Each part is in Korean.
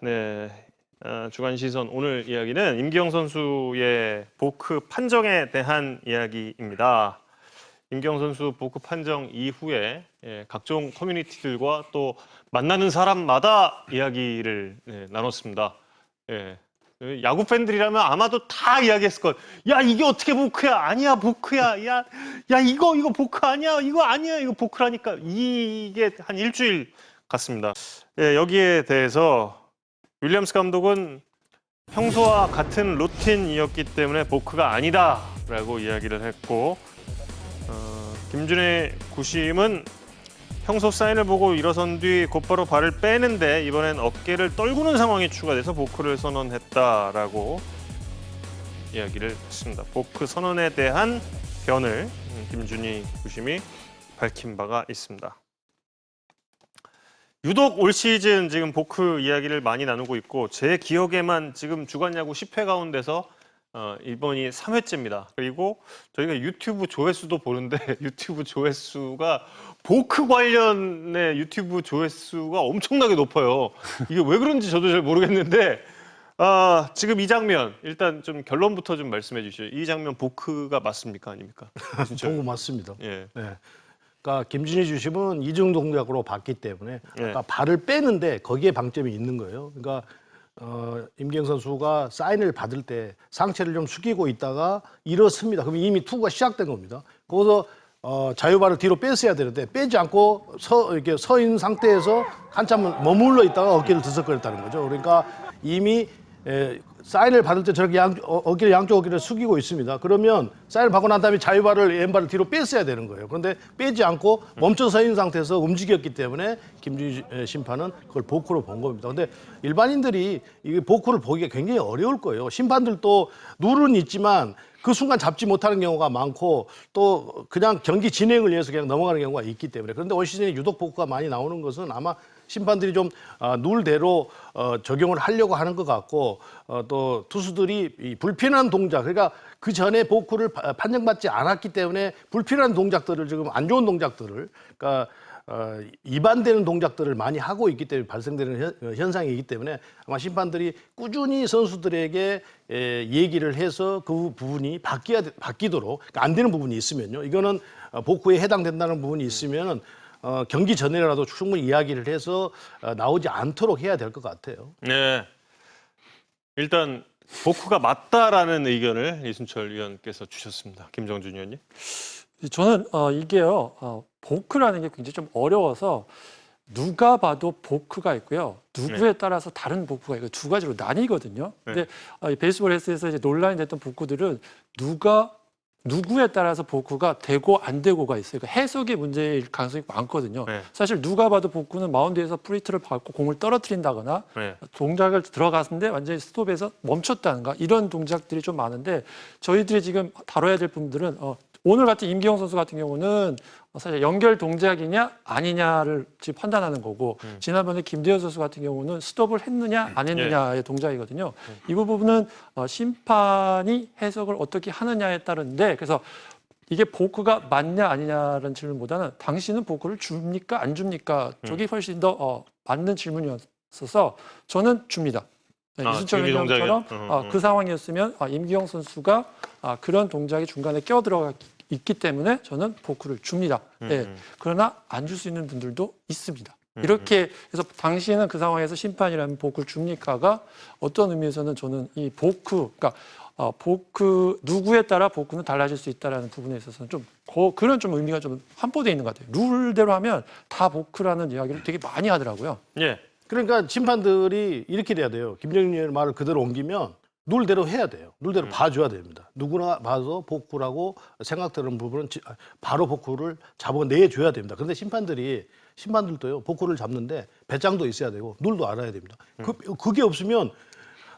네. 어, 주간 시선 오늘 이야기는 임기영 선수의 보크 판정에 대한 이야기입니다. 임기영 선수 보크 판정 이후에 예, 각종 커뮤니티들과 또 만나는 사람마다 이야기를 예, 나눴습니다. 예. 야구 팬들이라면 아마도 다 이야기했을 것. 야 이게 어떻게 보크야? 아니야 보크야. 야, 야 이거 이거 보크 아니야? 이거 아니야? 이거 보크라니까 이게 한 일주일 갔습니다. 예, 여기에 대해서 윌리엄스 감독은 평소와 같은 루틴이었기 때문에 보크가 아니다라고 이야기를 했고 어, 김준의 구심은 평소 사인을 보고 일어선 뒤 곧바로 발을 빼는데 이번엔 어깨를 떨구는 상황이 추가돼서 보크를 선언했다라고 이야기를 했습니다. 보크 선언에 대한 변을 음, 김준희 구심이 밝힌 바가 있습니다. 유독 올 시즌 지금 보크 이야기를 많이 나누고 있고 제 기억에만 지금 주간 야구 10회 가운데서 어, 이번이 3회째입니다. 그리고 저희가 유튜브 조회수도 보는데 유튜브 조회수가 보크 관련의 유튜브 조회수가 엄청나게 높아요. 이게 왜 그런지 저도 잘 모르겠는데 아, 지금 이 장면 일단 좀 결론부터 좀 말씀해 주시죠. 이 장면 보크가 맞습니까 아닙니까? 진짜. 정우 맞습니다. 예. 네. 그러니까 김준희 주심은 이중 동작으로 봤기 때문에 예. 아까 발을 빼는데 거기에 방점이 있는 거예요. 그러니까 어, 임경 선수가 사인을 받을 때 상체를 좀 숙이고 있다가 일어섭니다. 그럼 이미 투구가 시작된 겁니다. 거기서 어, 자유발을 뒤로 뺐어야 되는데 빼지 않고 서 이렇게 서 있는 상태에서 한참 머물러 있다가 어깨를 들썩거렸다는 거죠. 그러니까 이미 에, 사인을 받을 때 저렇게 양, 어, 어깨를 양쪽 어깨를 숙이고 있습니다. 그러면 사인을 받고 난 다음에 자유발을 왼발을 뒤로 뺐어야 되는 거예요. 그런데 빼지 않고 멈춰 서 있는 상태에서 움직였기 때문에 김준희 에, 심판은 그걸 보크로 본 겁니다. 근데 일반인들이 이 보크를 보기가 굉장히 어려울 거예요. 심판들도 룰은 있지만 그 순간 잡지 못하는 경우가 많고 또 그냥 경기 진행을 위해서 그냥 넘어가는 경우가 있기 때문에 그런데 올 시즌에 유독 보크가 많이 나오는 것은 아마 심판들이 좀 어, 룰대로 어, 적용을 하려고 하는 것 같고 어, 또 투수들이 이 불필요한 동작 그러니까 그 전에 파- 판정받지 않았기 때문에 불필요한 동작들을 지금 안 좋은 동작들을 그러니까 어, 위반되는 동작들을 많이 하고 있기 때문에 발생되는 현, 어, 현상이기 때문에 아마 심판들이 꾸준히 선수들에게 에, 얘기를 해서 그 부분이 바뀌야 바뀌도록 그러니까 안 되는 부분이 있으면요. 이거는 어, 복구에 해당된다는 부분이 있으면은 어, 경기 전에라도 충분히 이야기를 해서 어, 나오지 않도록 해야 될 것 같아요. 네. 일단 보크가 맞다라는 의견을 이순철 위원께서 주셨습니다. 김정준 위원님. 저는 어, 이게요 어, 보크라는 게 굉장히 좀 어려워서 누가 봐도 보크가 있고요 누구에 따라서 다른 보크가 있고 두 가지로 나뉘거든요. 근데 어, 이 베이스볼 S에서 이제 논란이 됐던 보크들은 누가 누구에 따라서 보크가 되고 안 되고가 있어요. 그러니까 해석의 문제일 가능성이 많거든요. 네. 사실 누가 봐도 보크는 마운드에서 프리트를 밟고 공을 떨어뜨린다거나 네. 동작을 들어갔는데 완전히 스톱해서 멈췄다는가 이런 동작들이 좀 많은데 저희들이 지금 다뤄야 될 부분들은 어, 오늘 같은 임기영 선수 같은 경우는 사실 연결 동작이냐 아니냐를 지금 판단하는 거고 지난번에 김대현 선수 같은 경우는 스톱을 했느냐 안 했느냐의 동작이거든요. 이 부분은 어, 심판이 해석을 어떻게 하느냐에 따른데 그래서 이게 보크가 맞냐 아니냐라는 질문보다는 당신은 보크를 줍니까 안 줍니까 저게 훨씬 더 어, 맞는 질문이었어서 저는 줍니다. 네, 아, 이순철 위원처럼 동작이요? 어, 음, 음. 그 상황이었으면 아, 임기영 선수가 아, 그런 동작이 중간에 끼어들어가 있기 때문에 저는 보크를 줍니다. 예. 음. 그러나 안 줄 수 있는 분들도 있습니다. 이렇게 해서 당시에는 그 상황에서 심판이라면 보크를 줍니까가 어떤 의미에서는 저는 이 보크, 그러니까 어, 보크 누구에 따라 보크는 달라질 수 있다라는 부분에 있어서는 좀 거- 그런 좀 의미가 좀 함포되어 있는 것 같아요. 룰대로 하면 다 보크라는 이야기를 되게 많이 하더라고요. 예. 그러니까 심판들이 이렇게 돼야 돼요. 김정일의 말을 그대로 옮기면 룰대로 해야 돼요. 룰대로 봐줘야 됩니다. 누구나 봐서 복구라고 생각되는 부분은 지- 바로 복구를 잡아내줘야 됩니다. 그런데 심판들이 심판들도요 복구를 잡는데 배짱도 있어야 되고 룰도 알아야 됩니다. 그, 그게 없으면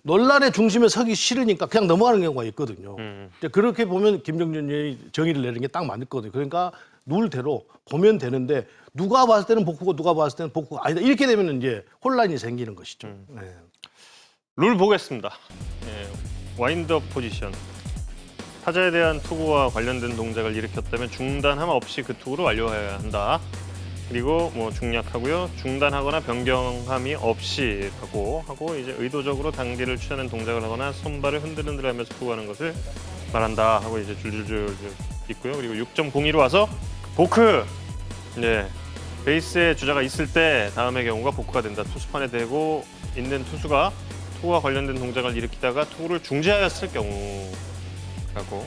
논란의 중심에 서기 싫으니까 그냥 넘어가는 경우가 있거든요. 이제 그렇게 보면 김정준이 정의를 내는 게 딱 맞거든요. 그러니까 룰대로 보면 되는데 누가 봤을 때는 복구고 누가 봤을 때는 복구가 아니다 이렇게 되면 이제 혼란이 생기는 것이죠. 네. 룰 보겠습니다. 예, 와인드업 포지션. 타자에 대한 투구와 관련된 동작을 일으켰다면 중단함 없이 그 투구를 완료해야 한다. 그리고 뭐 중략하고요. 중단하거나 변경함이 없이 하고 하고 이제 의도적으로 단계를 취하는 동작을 하거나 손발을 흔들흔들 하면서 투구하는 것을 말한다 하고 이제 줄줄줄 있고요. 그리고 6.02로 와서 보크. 네. 베이스에 주자가 있을 때 다음의 경우가 보크가 된다. 투수판에 대고 있는 투수가 투구와 관련된 동작을 일으키다가 투구를 중지하였을 경우라고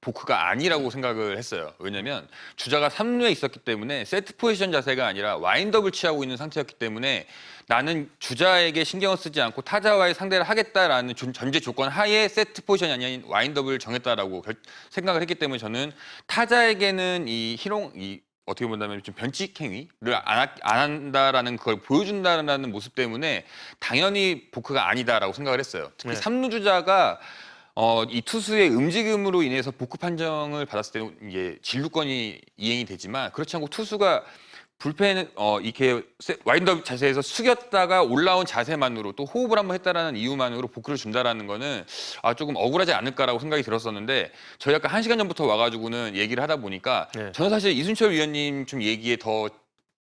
보크가 아니라고 생각을 했어요. 왜냐면 주자가 3루에 있었기 때문에 세트 포지션 자세가 아니라 와인드업을 취하고 있는 상태였기 때문에 나는 주자에게 신경을 쓰지 않고 타자와의 상대를 하겠다라는 전- 전제 조건 하에 세트 포지션이 아닌 와인드업을 정했다라고 결- 생각을 했기 때문에 저는 타자에게는 이 희롱 이 어떻게 본다면 좀 변칙 행위를 안, 하- 안 한다라는 그걸 보여준다라는 모습 때문에 당연히 보크가 아니다라고 생각을 했어요. 특히 네. 삼루 주자가 어, 이 투수의 움직임으로 인해서 복구 판정을 받았을 때는 이게 진루권이 이행이 되지만 그렇지 않고 투수가 불펜 어 이렇게 세- 와인드업 자세에서 숙였다가 올라온 자세만으로 또 호흡을 한번 했다라는 이유만으로 복구를 준다라는 거는 아 조금 억울하지 않을까라고 생각이 들었었는데 저희 아까 한 시간 전부터 와가지고는 얘기를 하다 보니까 네. 저는 사실 이순철 위원님 좀 얘기에 더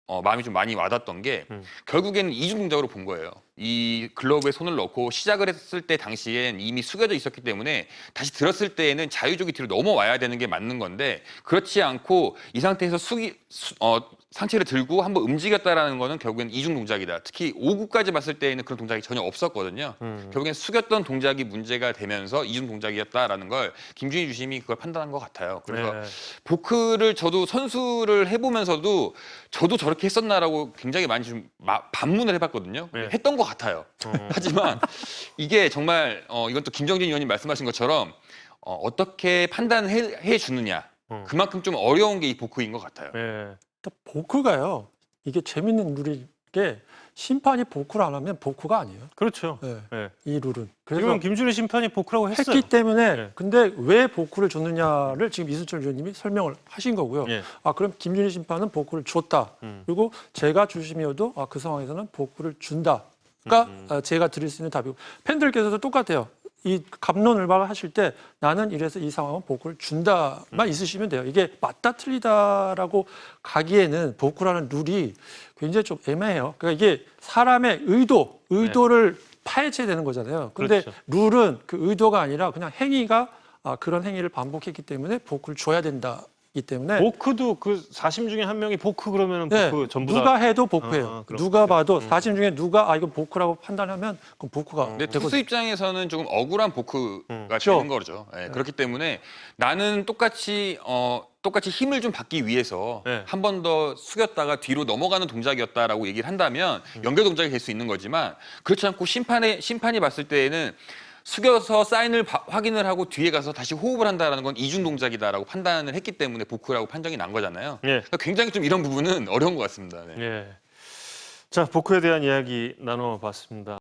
어, 마음이 좀 많이 와닿던 게 음. 결국에는 이중 동작으로 본 거예요. 이 글러브에 손을 넣고 시작을 했을 때 당시엔 이미 숙여져 있었기 때문에 다시 들었을 때에는 자유적이 뒤로 넘어와야 되는 게 맞는 건데 그렇지 않고 이 상태에서 숙이 수- 어, 상체를 들고 한번 움직였다라는 거는 결국엔 이중 동작이다. 특히 5구까지 봤을 때에는 그런 동작이 전혀 없었거든요. 음. 결국엔 숙였던 동작이 문제가 되면서 이중 동작이었다라는 걸 김준희 주심이 그걸 판단한 것 같아요. 그래서 네. 보크를 저도 선수를 해보면서도 저도 저렇게 했었나라고 굉장히 많이 좀 마- 반문을 해봤거든요. 네. 했던 것 같아요. 어. 하지만 이게 정말 어, 이건 또 김정진 의원님 말씀하신 것처럼 어, 떻게 판단해 해 주느냐 어. 그만큼 좀 어려운 게 이 보크인 것 같아요. 네. 또 보크가요. 이게 재밌는 룰이 게 심판이 보크를 안 하면 보크가 아니에요. 그렇죠. 네, 네. 이 룰은. 그래서 지금 김준일 심판이 보크라고 했어요. 했기 때문에 네. 근데 왜 보크를 줬느냐를 지금 이순철 위원님이 설명을 하신 거고요. 예. 아 그럼 김준희 심판은 보크를 줬다. 음. 그리고 제가 주심이어도 아, 그 상황에서는 보크를 준다 아, 제가 드릴 수 있는 답이고 팬들께서도 똑같아요. 이 감론을박을 하실 때 나는 이래서 이 상황은 보크를 준다만 음. 있으시면 돼요. 이게 맞다 틀리다라고 가기에는 보크라는 룰이 굉장히 좀 애매해요. 그러니까 이게 사람의 의도, 의도를 파헤쳐야 되는 거잖아요. 근데 네. 그렇죠. 룰은 그 의도가 아니라 그냥 행위가 아, 그런 행위를 반복했기 때문에 보크를 줘야 된다 기 때문에 보크도 그 사심 중에 한 명이 보크 그러면은 네, 보크 전부 누가 다 해도 보크예요. 아, 그렇군요. 누가 봐도 사심 중에 누가 아 이거 보크라고 판단하면 그럼 보크가 근데. 투수 입장에서는 조금 억울한 보크가 음. 그렇죠. 되는 거죠. 예, 그렇기 때문에 나는 똑같이 어 똑같이 힘을 좀 받기 위해서 네. 한 번 더 숙였다가 뒤로 넘어가는 동작이었다라고 얘기를 한다면 음. 연결 동작이 될 수 있는 거지만 그렇지 않고 심판의 심판이 봤을 때에는 숙여서 사인을 바- 확인을 하고 뒤에 가서 다시 호흡을 한다라는 건 이중 동작이다라고 판단을 했기 때문에 보크라고 판정이 난 거잖아요. 예. 그러니까 굉장히 좀 이런 부분은 어려운 것 같습니다. 네. 예. 자, 보크에 대한 이야기 나눠 봤습니다.